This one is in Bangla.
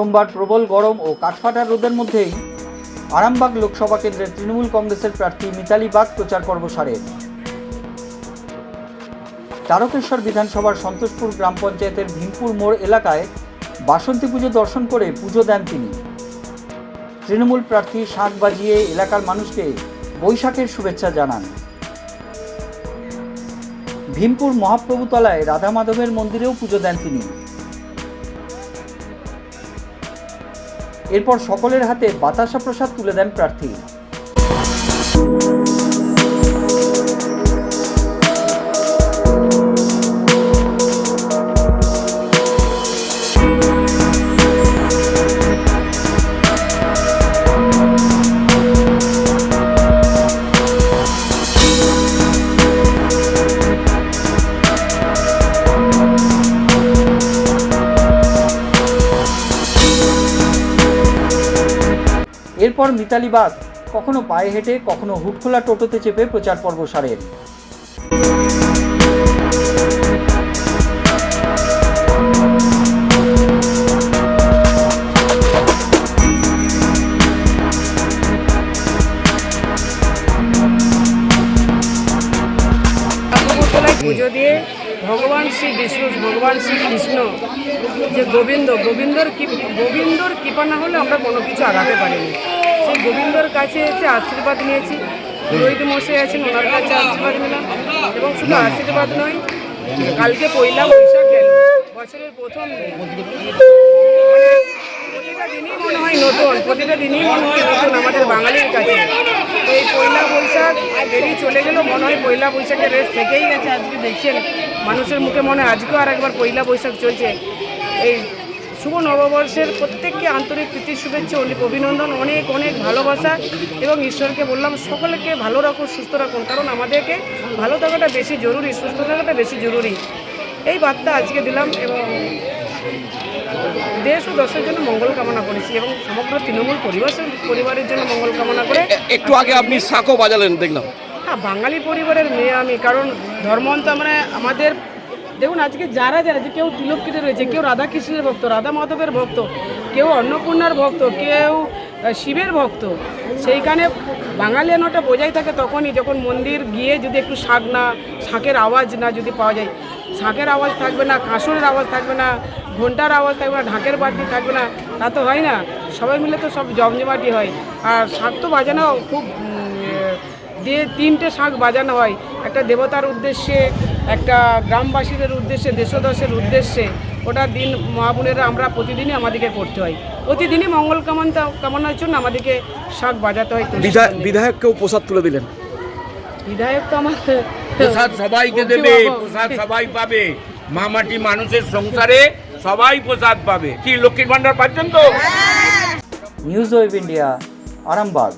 সোমবার প্রবল গরম ও কাঠফাটার রোদের মধ্যেই আরামবাগ লোকসভা কেন্দ্রের তৃণমূল কংগ্রেসের প্রার্থী মিতালি বাগ প্রচার পর্ব সারেন তারকেশ্বর বিধানসভার সন্তোষপুর গ্রাম পঞ্চায়েতের ভীমপুর মোড় এলাকায় বাসন্তী পুজো দর্শন করে পুজো দেন তিনি। তৃণমূল প্রার্থী শাঁখ বাজিয়ে এলাকার মানুষকে বৈশাখের শুভেচ্ছা জানান। ভীমপুর মহাপ্রভুতলায় রাধা মাধবের মন্দিরেও পুজো দেন তিনি। এরপর সকলের হাতে বাতাসা প্রসাদ তুলে দেন প্রার্থী। এরপর মিতালি বাগ কখনো পায়ে হেঁটে, কখনো হুটখোলা টোটোতে চেপে প্রচার পর্ব সারেন। পুজো দিয়ে ভগবান শ্রী বিষ্ণু ভগবান শ্রী কৃষ্ণ যে গোবিন্দ গোবিন্দর কি গোবিন্দর কৃপা না হলে আমরা কোনো কিছু আগাতে পারিনি। সেই গোবিন্দর কাছে এসে আশীর্বাদ নিয়েছি। রোহিত মশাই আছেন ওনার কাছে আশীর্বাদ নিলাম। এবং শুধু আশীর্বাদ নয় কালকে পয়লা বৈশাখ গেল বছরের প্রথম দিনই মনে হয় নতুন, প্রতিটা দিনই মনে হয় নতুন আমাদের বাঙালির কাছে। এই পয়লা বৈশাখ চলে গেল মনে হয় পয়লা বৈশাখের থেকেই গেছে আজকে, দেখছেন? মানুষের মুখে মনে হয় আজকেও আর একবার পয়লা বৈশাখ চলছে। এই শুভ নববর্ষের প্রত্যেককে আন্তরিক প্রীতি শুভেচ্ছা অভিনন্দন, অনেক অনেক ভালোবাসা এবং ঈশ্বরকে বললাম, সকলকে ভালো রাখুন, সুস্থ রাখুন, কারণ আমাদেরকে ভালো থাকাটা বেশি জরুরি, সুস্থ থাকাটা বেশি জরুরি। এই বার্তা আজকে দিলাম এবং দেশ ও দশের জন্য মঙ্গল কামনা করেছি এবং সমগ্র তৃণমূল পরিবারের পরিবারের জন্য মঙ্গল কামনা করে একটু আগে আপনি শাঁখও বাজালেন দেখলাম। হ্যাঁ বাঙালি পরিবারের মেয়ে আমি কারণ ধর্মান্ত মানে আমাদের দেখুন আজকে যারা যারা যে কেউ তিলক কেটে রয়েছে কেউ রাধা কৃষ্ণের ভক্ত রাধা মাধবের ভক্ত কেউ অন্নপূর্ণার ভক্ত কেউ শিবের ভক্ত সেইখানে বাঙালিয়ানোটা বোঝাই থাকে তখনই যখন মন্দির গিয়ে যদি একটু শাক না শাকের আওয়াজ না যদি পাওয়া যায় শাকের আওয়াজ থাকবে না কাঁসরের আওয়াজ থাকবে না ঘণ্টার আওয়াজ থাকবে না ঢাকের বাটি থাকবে না তা তো হয় না। সবাই মিলে তো সব জমজমাটি হয়। আর শাক তো বাজানো খুব দিয়ে তিনটে শাঁখ বাজানো হয়। একটা দেবতার উদ্দেশ্যে একটা গ্রামবাসীদের উদ্দেশ্যে দেশদশের উদ্দেশ্যে ওটা দিন মহাবোনেরা আমরা প্রতিদিনই আমাদেরকে করতে হয়। প্রতিদিনই মঙ্গল কামনা কামনার জন্য আমাদেরকে শাঁখ বাজাতে হয়। বিধায়ক বিধায়ককেও প্রসাদ তুলে দিলেন? বিধায়ক তো আমার প্রসাদ সবাইকে দেবে প্রসাদ সবাই পাবে। মামাটি মানুষের সংসারে সবাই প্রসাদ পাবে। কি লক্ষ্মীর ভান্ডার পাচ্ছেন তো? News web India Arambagh